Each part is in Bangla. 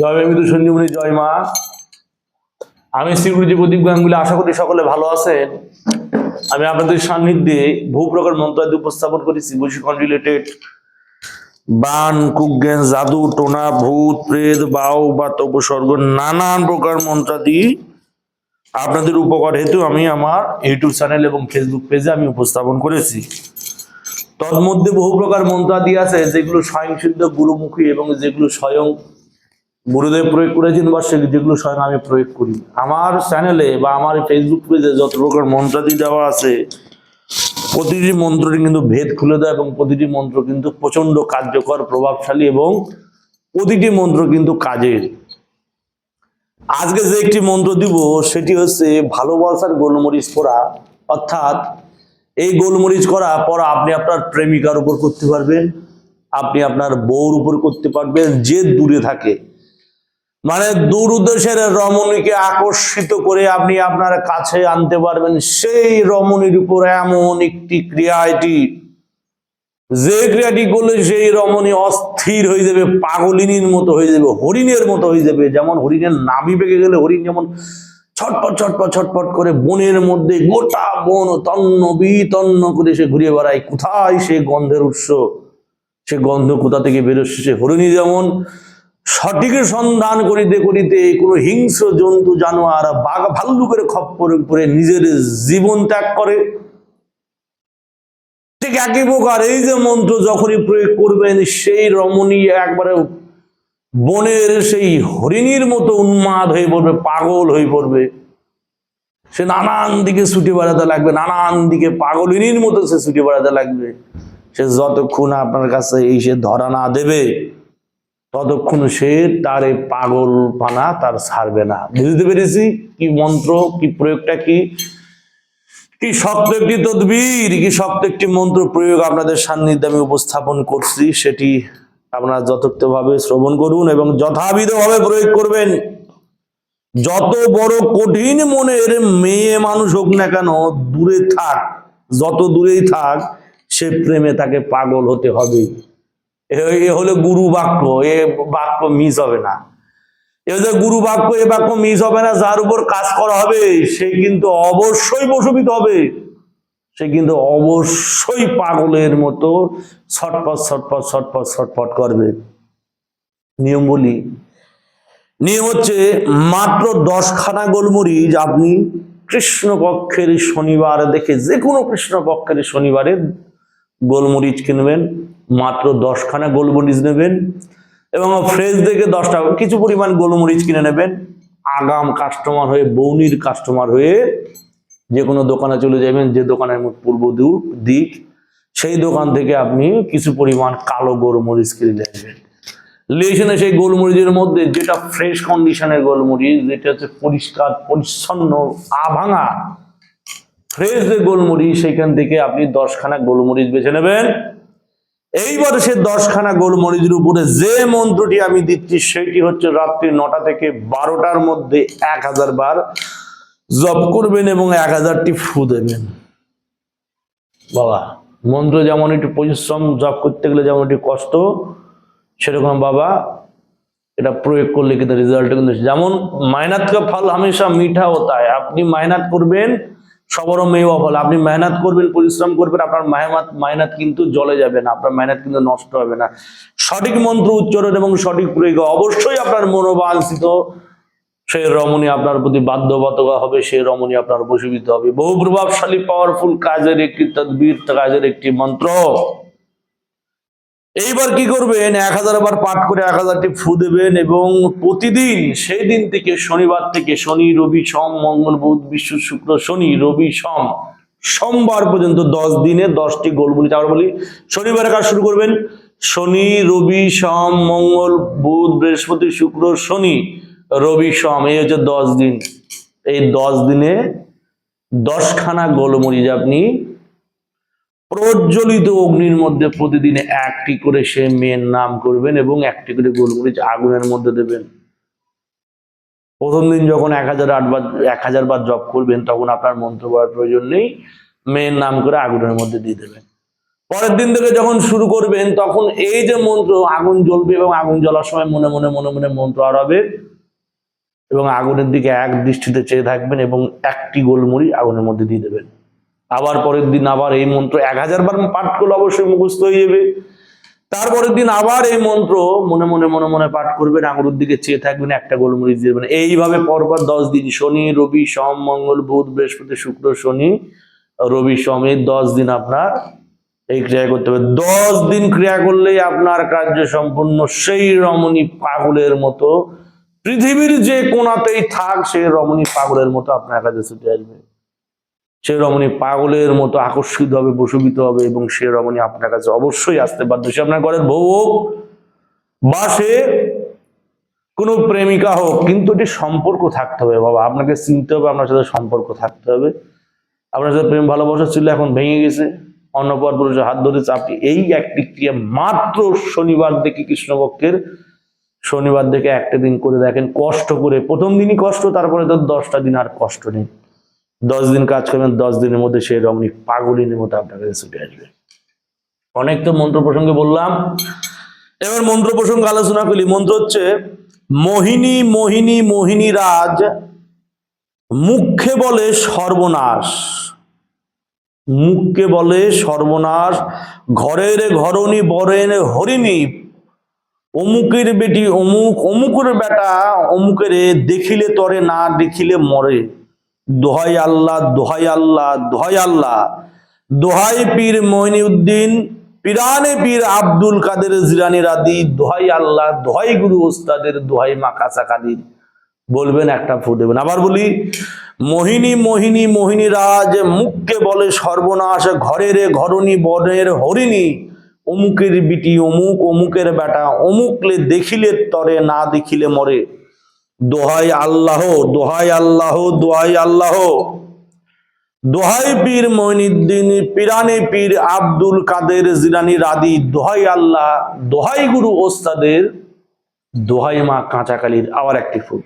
জয় মা সঞ্জীবনী, জয় মা। আমি শ্রীগুরুজি প্রদীপ গাঙ্গুলি, আশা করি সকলে ভালো আছেন। আমি আপনাদের সান্নিধ্যে বহু প্রকার মন্ত্রাদি উপস্থাপন করেছি বৈশিকন রিলেটেড বান কুজ্ঞান জাদু, টোনা, ভূত, প্রেত, বাউ বা উপসর্গ, নানান প্রকার মন্ত্রাদি আপনাদের উপকার হেতু আমি আমার ইউটিউব চ্যানেল এবং ফেসবুক পেজে আমি উপস্থাপন করেছি। তন্মধ্যে বহু প্রকার মন্ত্রাদি আছে, যেগুলো স্বয়ংসিদ্ধ, গুরুমুখী এবং যেগুলো স্বয়ং গুরুদেব প্রয়োগ করেছেন বা সে যেগুলো স্বয়ং আমি প্রয়োগ করি। আমার চ্যানেলে বা আমার ফেসবুক পেজে যত প্রকার মন্ত্রাদি দেওয়া আছে, প্রতিটি মন্ত্রটি কিন্তু ভেদ খুলে দেয় এবং প্রতিটি মন্ত্র কিন্তু প্রচণ্ড কার্যকর, প্রভাবশালী এবং প্রতিটি মন্ত্র কিন্তু কাজের। আজকে যে একটি মন্ত্র দিব, সেটি হচ্ছে ভালোবাসার গোলমরিচ করা অর্থাৎ এই গোলমরিচ করা পর আপনি আপনার প্রেমিকার উপর করতে পারবেন, আপনি আপনার বউর উপর করতে পারবেন, যে দূরে থাকে। মানে দূর উদ্দেশ্যের রমণীকে আকর্ষিত করে আপনি আপনার কাছে আনতে পারবেন সেই রমণীর উপর এমন একটি ক্রিয়া এটি। যে ক্রিয়াটি করলে সেই রমণী অস্থির হয়ে যাবে, পাগলিনীর মতো হয়ে যাবে, হরিণের মতো হয়ে যাবে। যেমন হরিণের নাভি পেকে গেলে হরিণ যেমন ছটপট ছটপট ছটপট করে বনের মধ্যে গোটা বন তন্ন, বিতন্ন করে সে ঘুরে বেড়ায়। কোথায় সে গন্ধের উৎস? সে গন্ধ কোথা থেকে বেরোচ্ছে? সে হরিণী যেমন সঠিক সন্ধান করিতে করিতে কোনো হিংস্র জন্তু, জানোয়ার, বাঘ, ভাল্লুকের খপ্পর করে নিজের জীবন ত্যাগ করে। ঠিক একই প্রকার এই যে মন্ত্র যখনই প্রয়োগ করবেন, সেই রমণী একবারে বনের সেই হরিণীর মতো উন্মাদ হয়ে পড়বে, পাগল হয়ে পড়বে। সে নানান দিকে ছুটে বেড়াতে লাগবে, নানান দিকে পাগলিনীর মতো সে ছুটে বেড়াতে লাগবে। সে যতক্ষণ আপনার কাছে এই সে ধরা না দেবে ততক্ষণ সে তার এই পাগল পানা তার ছাড়বে না। বুঝতে পেরেছি? কি মন্ত্র, কি প্রয়োগটা কি? কি শক্ত একটি তদবির, কি শক্ত একটি মন্ত্র প্রয়োগ আপনাদের সান্নিধ্যে আমি উপস্থাপন করছি, সেটি আপনারা যথার্থভাবে শ্রবণ করুন এবং যথাবিধভাবে প্রয়োগ করবেন। যত বড় কঠিন মনের মেয়ে মানুষ হোক না কেন, দূরে থাক, যত দূরেই থাক, সে প্রেমে তাকে পাগল হতে হবে। এ- হলো গুরু বাক্য, এ বাক্য মিস হবে না। এ গুরু বাক্য, এ বাক্য মিস হবে না, যার উপর কাজ করা হবে, সে কিন্তু অবশ্যই বসবিত হবে। সে কিন্তু অবশ্যই পাগলের মতো ছটপট ছটপট ছটপট ছটপট করবে। নিয়ম বলি। নিয়ম হচ্ছে, মাত্র দশখানা গোলমরিচ আপনি কৃষ্ণপক্ষের শনিবার দেখে যে কোনো কৃষ্ণপক্ষের শনিবারে গোলমরিচ কিনবেন। মাত্র দশখানা গোলমরিচ নেবেন এবং ফ্রেশ দেখে দশটা, কিছু পরিমাণ গোলমরিচ কিনে নেবেন। আগাম কাস্টমার হয়ে, বৌনির কাস্টমার হয়ে যে কোনো দোকানে চলে যাবেন, যে দোকানের পূর্ব দিক সেই দোকান থেকে আপনি কিছু পরিমাণ কালো গোলমরিচ কিনে নেবেন লিয়েছেনে সেই গোলমরিচের মধ্যে যেটা ফ্রেশ কন্ডিশনের গোলমরিচ, যেটা হচ্ছে পরিষ্কার, পরিচ্ছন্ন, আভাঙা ফ্রেশ যে গোলমরিচ, সেখান থেকে আপনি দশখানা গোলমরিচ বেছে নেবেন। এইবার সে দশখানা গোলমরিচের উপরে যে মন্ত্রটি আমি দিচ্ছি, সেটি হচ্ছে রাত্রি নটা থেকে বারোটার মধ্যে এক হাজার বার জপ করবেন এবং এক হাজারটি ফু দেবেন। বাবা, মন্ত্র যেমন একটু পরিশ্রম জপ করতে গেলে যেমন একটু কষ্ট, সেরকম বাবা, এটা প্রয়োগ করলে কিন্তু রেজাল্ট কিন্তু, যেমন মেহনত কা ফল হামেশা মিঠা হতা আপনি মেহনত করবেন সবরও মেওয়া ফল আপনি মেহনত করবেন, পরিশ্রম করবেন, আপনার মেহনত মেহনত কিন্তু জলে যাবে না, আপনার মেহনত কিন্তু নষ্ট হবে না। সঠিক মন্ত্র উচ্চারণ এবং সঠিক প্রয়োগ অবশ্যই আপনার মনোবাঞ্ছিত। সেই রমণী আপনার প্রতি বাধ্যবাধকা হবে, সেই রমণী আপনার বসীভূত হবে। বহু প্রভাবশালী পাওয়ারফুল কাজের একটি তদ্বির, কাজের একটি মন্ত্র। এইবার কি করবেন? এক হাজার বার পাঠ করে এক হাজারটি ফু দেবেন এবং প্রতিদিন সেই দিন থেকে শনিবার থেকে শনি, রবি, সোম, মঙ্গল, বুধ, বিশ্ব, শুক্র, শনি, রবি, সোম, সোমবার পর্যন্ত দশ দিনে দশটি গোলমরিচ আবার বলি, শনিবারে কাজ শুরু করবেন? শনি, রবি, সোম, মঙ্গল, বুধ, বৃহস্পতি, শুক্র, শনি, রবি, সোম। এই হচ্ছে দশ দিন। এই দশ দিনে দশখানা গোলমরিচ আপনি প্রজ্বলিত অগ্নির মধ্যে প্রতিদিন একটি করে সে মেয়ের নাম করবেন এবং একটি করে গোলমরিচ আগুনের মধ্যে দেবেন। প্রথম দিন যখন এক হাজার আট বার, এক হাজার বার জপ করবেন, তখন আপনার মন্ত্র করার প্রয়োজন নেই, মেয়ের নাম করে আগুনের মধ্যে দিয়ে দেবেন। পরের দিন থেকে যখন শুরু করবেন, তখন এই যে মন্ত্র, আগুন জ্বলবে এবং আগুন জ্বলার সময় মনে মনে মনে মনে মন্ত্র আড়াবে এবং আগুনের দিকে এক দৃষ্টিতে চেয়ে থাকবেন এবং একটি গোলমুড়ি আগুনের মধ্যে দিয়ে দেবেন। আবার পরের দিন আবার এই মন্ত্র এক হাজার বার পাঠ করলে অবশ্যই মুখস্থ হয়ে যাবে। তারপরের দিন আবার এই মন্ত্র মনে মনে মনে মনে পাঠ করবেন আঙুরের দিকে চেয়ে থাকবেন, একটা গোলমরিচ দেবেন। এইভাবে পরপর দশ দিন, শনি, রবি, সোম, মঙ্গল, বুধ, বৃহস্পতি, শুক্র, শনি, রবি, সোম, এই দশ দিন আপনার এই ক্রিয়া করতে হবে। দশ দিন ক্রিয়া করলেই আপনার কার্য সম্পূর্ণ সেই রমণী পাগলের মতো, পৃথিবীর যে কোনাতেই থাক, সেই রমণী পাগলের মতো আপনার কাছে ছুটে আসবে। সে রমণী পাগলের মতো আকর্ষিত হবে বসবিত হবে এবং সে রমণী আপনার কাছে অবশ্যই আসতে বাধ্য। সে আপনার ঘরের বউ হোক বা সে কোনো প্রেমিকা হোক, কিন্তু এটি সম্পর্ক থাকতে হবে বাবা। আপনাকে চিনতে হবে, আপনার সাথে সম্পর্ক থাকতে হবে। আপনার সাথে প্রেম, ভালোবাসা ছিল, এখন ভেঙে গেছে। অন্যপর পুরুষের হাত ধরে চাপটি এই একটি ক্রিয়া মাত্র শনিবার দেখে কৃষ্ণপক্ষের, শনিবার দেখে একটা দিন করে দেখেন, কষ্ট করে। প্রথম দিনই কষ্ট, তারপরে তো দশটা দিন আর কষ্ট নেই। দশ দিন কাজ করবেন, দশ দিনের মধ্যে সেই রমণী পাগলিনের মতো আপনার কাছে ছুটে আসবে। অনেক তো মন্ত্র প্রসঙ্গে বললাম। এবার মন্ত্র প্রসঙ্গে আলোচনা করি। মন্ত্র হচ্ছে, মোহিনী মোহিনী মোহিনী রাজ, মুখে বলে সর্বনাশ। মুখকে বলে সর্বনাশ। ঘরের ঘরণী বরেন হরিণী। অমুকের বেটি, অমুক, অমুকের বেটা, অমুকের দেখিলে তরে, না দেখিলে মরে। দোহাই আল্লাহ দোহাই আল্লাহ দোহাই আল্লাহ। দোহাই পীর মইনুদ্দিন পিরানে পীর আব্দুল কাদের জিরানি রাদি, দোহাই আল্লাহ, দোহাই গুরু ওস্তাদের, দোহাই মা কাঁচা বলবেন একটা ফু দেবেন। আবার বলি, মোহিনী মোহিনী মোহিনী রাজ মুখকে বলে সর্বনাশ, ঘরের ঘরণী বনের হরিণী, অমুকের বিটি অমুক, অমুকের বেটা, অমুকলে দেখিলে তরে, না দেখিলে মরে। দোহাই আল্লাহ দোহাই আল্লাহ দোহাই আল্লাহ। দোহাই পীর মঈনুদ্দিন পিরানি পীর আব্দুল কাদের জিলানি রাদি, দোহাই আল্লাহ, দোহাই গুরু ওস্তাদের, দোহাই মা কাঁচাকালির আবার একটি ফুল।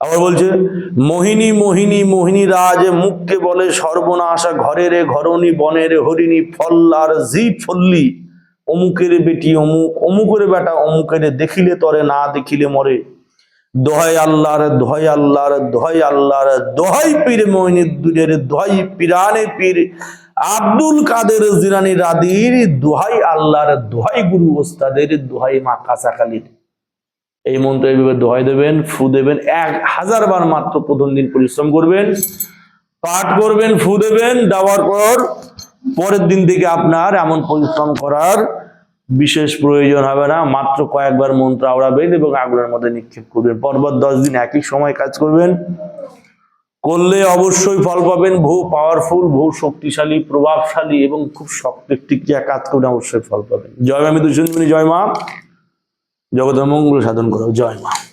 আবার বলছে, মোহিনী মোহিনী মোহিনী রাজ, মুখকে বলে সর্বনাশা ঘরে ঘরের ঘরণী, বনের হরিণী, ফল্লার জি ফল্লি, অমুকের বেটি অমুক, অমুকের বেটা অমুকের দেখিলে তরে, না দেখিলে মরে। দোহাই আল্লাহর দোহাই আল্লাহর দোহাই আল্লাহর, দোহাই পীর মইনুদ্দিনের দোহাই পিরানে পীর আব্দুল কাদের জিরানি রাদির, দোহাই আল্লাহর, দোহাই গুরু ওস্তাদের, দোহাই মা কাঁচাকালির এই মন্ত্র এইভাবে দোহাই দেবেন, ফু দেবেন, এক হাজার বার মাত্র প্রথম দিন পরিশ্রম করবেন, পাঠ করবেন, ফু দেবেন, দেওয়ার পর পরের দিন থেকে আপনার এমন পরিশ্রম করার বিশেষ প্রয়োজন হবে না, মাত্র কয়েকবার মন্ত্র আওড়াবেন এবং আগুনের মধ্যে নিক্ষেপ করবেন। পরপর দশ দিন একই সময় কাজ করবেন। করলে অবশ্যই ফল পাবেন, বহু পাওয়ারফুল বহু শক্তিশালী, প্রভাবশালী এবং খুব শক্ত একটি ক্রিয়া কাজ করলে অবশ্যই ফল পাবেন। জয় মা, আমি দুজন জয় মা। জগতের মঙ্গল সাধন করো। জয় মা।